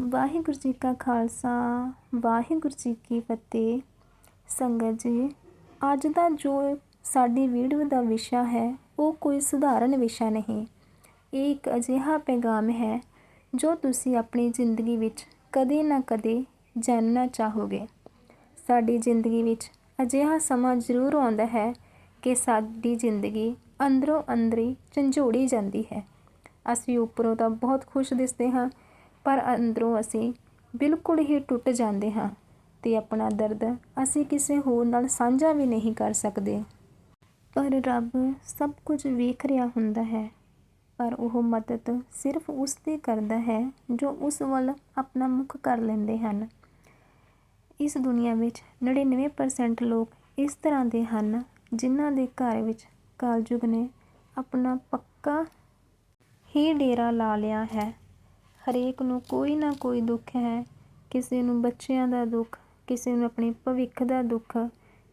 ਵਾਹਿਗੁਰੂ ਜੀ ਕਾ ਖਾਲਸਾ, ਵਾਹਿਗੁਰੂ ਜੀ ਕੀ ਫਤਿਹ। ਸੰਗਤ ਜੀ, ਅੱਜ ਦਾ ਜੋ ਸਾਡੀ ਵੀਡੀਓ ਦਾ ਵਿਸ਼ਾ ਹੈ, ਉਹ ਕੋਈ ਸਧਾਰਨ ਵਿਸ਼ਾ ਨਹੀਂ। ਇਹ ਇੱਕ ਅਜਿਹਾ ਪੈਗਾਮ ਹੈ, ਜੋ ਤੁਸੀਂ ਆਪਣੀ ਜ਼ਿੰਦਗੀ ਵਿੱਚ ਕਦੇ ਨਾ ਕਦੇ ਜਾਣਨਾ ਚਾਹੋਗੇ। ਸਾਡੀ ਜ਼ਿੰਦਗੀ ਵਿੱਚ ਅਜਿਹਾ ਸਮਾਂ ਜ਼ਰੂਰ ਆਉਂਦਾ ਹੈ ਕਿ ਸਾਡੀ ਜ਼ਿੰਦਗੀ ਅੰਦਰੋਂ ਅੰਦਰੀ ਝੰਜੋੜੀ ਜਾਂਦੀ ਹੈ। ਅਸੀਂ ਉੱਪਰੋਂ ਤਾਂ ਬਹੁਤ ਖੁਸ਼ ਦਿਸਦੇ ਹਾਂ ਪਰ ਅੰਦਰੋਂ ਅਸੀਂ ਬਿਲਕੁਲ ਹੀ ਟੁੱਟ ਜਾਂਦੇ ਹਾਂ ਤੇ ਆਪਣਾ ਦਰਦ ਅਸੀਂ ਕਿਸੇ ਹੋਰ ਨਾਲ ਸਾਂਝਾ ਵੀ ਨਹੀਂ ਕਰ ਸਕਦੇ। ਪਰ ਰੱਬ ਸਭ ਕੁਝ ਵੇਖ ਰਿਹਾ ਹੁੰਦਾ ਹੈ, ਪਰ ਉਹ ਮਦਦ ਸਿਰਫ ਉਸ ਦੀ ਕਰਦਾ ਹੈ ਜੋ ਉਸ ਵੱਲ ਆਪਣਾ ਮੁਖ ਕਰ ਲੈਂਦੇ ਹਨ। ਇਸ ਦੁਨੀਆ ਵਿੱਚ 99% ਲੋਕ ਇਸ ਤਰ੍ਹਾਂ ਦੇ ਹਨ ਜਿਨ੍ਹਾਂ ਦੇ ਘਰ ਵਿੱਚ ਕਾਲਯੁਗ ਨੇ ਆਪਣਾ ਪੱਕਾ ਹੀ ਡੇਰਾ ਲਾ ਲਿਆ ਹੈ। ਹਰੇਕ ਨੂੰ ਕੋਈ ਨਾ ਕੋਈ ਦੁੱਖ ਹੈ। ਕਿਸੇ ਨੂੰ ਬੱਚਿਆਂ ਦਾ ਦੁੱਖ, ਕਿਸੇ ਨੂੰ ਆਪਣੇ ਭਵਿੱਖ ਦਾ ਦੁੱਖ,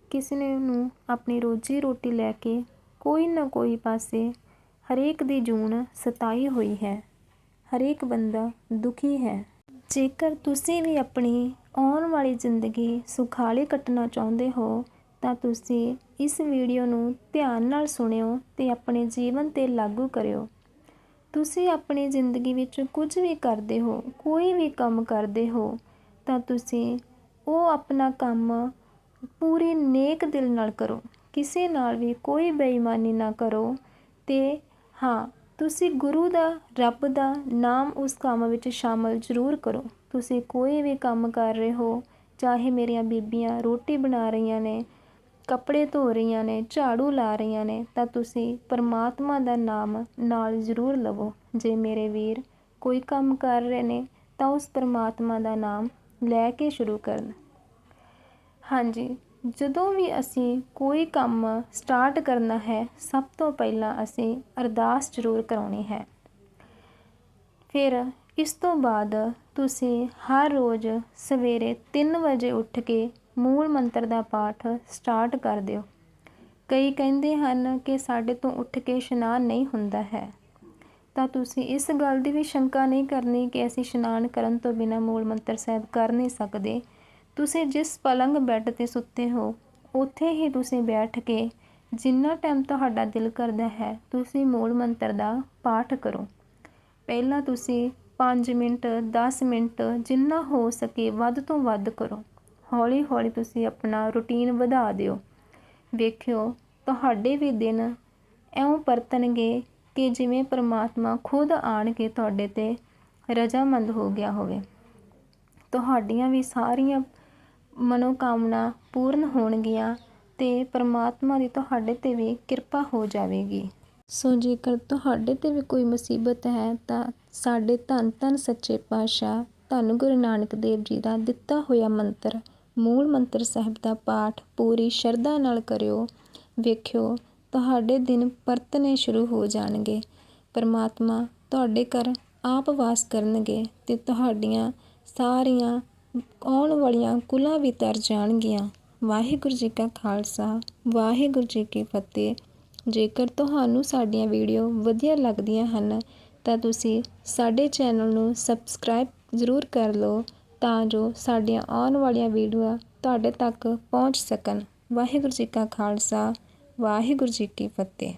ਕਿਸੇ ਨੇ ਨੂੰ ਆਪਣੀ ਰੋਜੀ ਰੋਟੀ ਲੈ ਕੇ ਕੋਈ ਨਾ ਕੋਈ ਪਾਸੇ ਹਰੇਕ ਦੀ ਜੂਨ ਸਤਾਈ ਹੋਈ ਹੈ। ਹਰੇਕ ਬੰਦਾ ਦੁਖੀ ਹੈ। ਜੇਕਰ ਤੁਸੀਂ ਵੀ ਆਪਣੀ ਆਉਣ ਵਾਲੀ ਜ਼ਿੰਦਗੀ ਸੁਖਾਲੀ ਕੱਟਣਾ ਚਾਹੁੰਦੇ ਹੋ, ਤਾਂ ਤੁਸੀਂ ਇਸ ਵੀਡੀਓ ਨੂੰ ਧਿਆਨ ਨਾਲ ਸੁਣਿਓ ਤੇ ਆਪਣੇ ਜੀਵਨ ਤੇ ਲਾਗੂ ਕਰਿਓ। ਤੁਸੀਂ ਆਪਣੀ ਜ਼ਿੰਦਗੀ ਵਿੱਚ ਕੁਝ ਵੀ ਕਰਦੇ ਹੋ, ਕੋਈ ਵੀ ਕੰਮ ਕਰਦੇ ਹੋ, ਤਾਂ ਤੁਸੀਂ ਉਹ ਆਪਣਾ ਕੰਮ ਪੂਰੀ ਨੇਕ ਦਿਲ ਨਾਲ ਕਰੋ। ਕਿਸੇ ਨਾਲ ਵੀ ਕੋਈ ਬੇਈਮਾਨੀ ਨਾ ਕਰੋ ਤੇ ਹਾਂ, ਤੁਸੀਂ ਗੁਰੂ ਦਾ, ਰੱਬ ਦਾ ਨਾਮ ਉਸ ਕੰਮ ਵਿੱਚ ਸ਼ਾਮਲ ਜ਼ਰੂਰ ਕਰੋ। ਤੁਸੀਂ ਕੋਈ ਵੀ ਕੰਮ ਕਰ ਰਹੇ ਹੋ, ਚਾਹੇ ਮੇਰੀਆਂ ਬੀਬੀਆਂ ਰੋਟੀ ਬਣਾ ਰਹੀਆਂ ਨੇ ਕੱਪੜੇ ਧੋ ਰਹੀਆਂ ਨੇ, ਝਾੜੂ ਲਾ ਰਹੀਆਂ ਨੇ, ਤਾਂ ਤੁਸੀਂ ਪਰਮਾਤਮਾ ਦਾ ਨਾਮ ਨਾਲ ਜ਼ਰੂਰ ਲਵੋ। ਜੇ ਮੇਰੇ ਵੀਰ ਕੋਈ ਕੰਮ ਕਰ ਰਹੇ ਨੇ, ਤਾਂ ਉਸ ਪਰਮਾਤਮਾ ਦਾ ਨਾਮ ਲੈ ਕੇ ਸ਼ੁਰੂ ਕਰਨ। ਹਾਂਜੀ, ਜਦੋਂ ਵੀ ਅਸੀਂ ਕੋਈ ਕੰਮ ਸਟਾਰਟ ਕਰਨਾ ਹੈ, ਸਭ ਤੋਂ ਪਹਿਲਾਂ ਅਸੀਂ ਅਰਦਾਸ ਜ਼ਰੂਰ ਕਰਾਉਣੀ ਹੈ। ਫਿਰ ਇਸ ਤੋਂ ਬਾਅਦ ਤੁਸੀਂ ਹਰ ਰੋਜ਼ ਸਵੇਰੇ 3 ਵਜੇ ਉੱਠ ਕੇ ਮੂਲ ਮੰਤਰ ਦਾ ਪਾਠ ਸਟਾਰਟ ਕਰ ਦਿਓ। ਕਈ ਕਹਿੰਦੇ ਹਨ ਕਿ ਸਾਡੇ ਤੋਂ ਉੱਠ ਕੇ ਇਸ਼ਨਾਨ ਨਹੀਂ ਹੁੰਦਾ ਹੈ। ਤਾਂ ਤੁਸੀਂ ਇਸ ਗੱਲ ਦੀ ਵੀ ਸ਼ੰਕਾ ਨਹੀਂ ਕਰਨੀ ਕਿ ਅਸੀਂ ਇਸ਼ਨਾਨ ਕਰਨ ਤੋਂ ਬਿਨਾਂ ਮੂਲ ਮੰਤਰ ਸਾਹਿਬ ਕਰ ਨਹੀਂ ਸਕਦੇ। ਤੁਸੀਂ ਜਿਸ ਪਲੰਗ ਬੈੱਡ ਤੇ ਸੁੱਤੇ ਹੋ, ਉੱਥੇ ਹੀ ਤੁਸੀਂ ਬੈਠ ਕੇ ਜਿੰਨਾ ਟਾਈਮ ਤੁਹਾਡਾ ਦਿਲ ਕਰਦਾ ਹੈ, ਤੁਸੀਂ ਮੂਲ ਮੰਤਰ ਦਾ ਪਾਠ ਕਰੋ। ਪਹਿਲਾਂ ਤੁਸੀਂ 5 ਮਿੰਟ 10 ਮਿੰਟ ਜਿੰਨਾ ਹੋ ਸਕੇ ਵੱਧ ਤੋਂ ਵੱਧ ਕਰੋ। ਹੌਲੀ ਹੌਲੀ ਤੁਸੀਂ ਆਪਣਾ ਰੂਟੀਨ ਵਧਾ ਦਿਓ। ਵੇਖਿਓ, ਤੁਹਾਡੇ ਵੀ ਦਿਨ ਇਉਂ ਪਰਤਣਗੇ ਕਿ ਜਿਵੇਂ ਪਰਮਾਤਮਾ ਖੁਦ ਆਣ ਕੇ ਤੁਹਾਡੇ ਤੇ, ਰਜਾਮੰਦ ਹੋ ਗਿਆ ਹੋਵੇ। ਤੁਹਾਡੀਆਂ ਵੀ ਸਾਰੀਆਂ ਮਨੋਕਾਮਨਾ ਪੂਰਨ ਹੋਣਗੀਆਂ ਤੇ ਪਰਮਾਤਮਾ ਦੀ ਤੁਹਾਡੇ ਤੇ ਵੀ ਕਿਰਪਾ ਹੋ ਜਾਵੇਗੀ। ਸੋ ਜੇਕਰ ਤੁਹਾਡੇ ਤੇ ਵੀ ਕੋਈ ਮੁਸੀਬਤ ਹੈ ਤਾਂ ਸਾਡੇ ਧੰਨ ਧੰਨ ਸੱਚੇ ਪਾਤਸ਼ਾਹ ਧੰਨ ਗੁਰੂ ਨਾਨਕ ਦੇਵ ਜੀ ਦਾ ਦਿੱਤਾ ਹੋਇਆ ਮੰਤਰ ਮੂਲ ਮੰਤਰ ਸਾਹਿਬ ਦਾ ਪਾਠ ਪੂਰੀ ਸ਼ਰਧਾ ਨਾਲ ਕਰਿਓ। ਵੇਖਿਓ, ਤੁਹਾਡੇ ਦਿਨ ਪਰਤਨੇ ਸ਼ੁਰੂ ਹੋ ਜਾਣਗੇ। ਪਰਮਾਤਮਾ ਤੁਹਾਡੇ ਘਰ ਆਪ ਵਾਸ ਕਰਨਗੇ ਤੇ ਤੁਹਾਡੀਆਂ ਸਾਰੀਆਂ ਆਉਣ ਵਾਲੀਆਂ ਕੁਲਾਂ ਵੀ ਤਰ ਜਾਣਗੀਆਂ। ਵਾਹਿਗੁਰੂ ਜੀ ਕਾ ਖਾਲਸਾ, ਵਾਹਿਗੁਰੂ ਜੀ ਕੀ ਫਤਿਹ। ਜੇਕਰ ਤੁਹਾਨੂੰ ਸਾਡੀਆਂ ਵੀਡੀਓ ਵਧੀਆ ਲੱਗਦੀਆਂ ਹਨ, ਤਾਂ ਤੁਸੀਂ ਸਾਡੇ ਚੈਨਲ ਨੂੰ ਸਬਸਕ੍ਰਾਈਬ ਜ਼ਰੂਰ ਕਰ ਲਓ ਤਾਂ ਜੋ ਸਾਡੀਆਂ ਆਉਣ ਵਾਲੀਆਂ ਵੀਡੀਓ ਤੁਹਾਡੇ ਤੱਕ ਪਹੁੰਚ ਸਕਣ। ਵਾਹਿਗੁਰੂ ਜੀ ਕਾ ਖਾਲਸਾ, ਵਾਹਿਗੁਰੂ ਜੀ ਕੀ ਫਤਿਹ।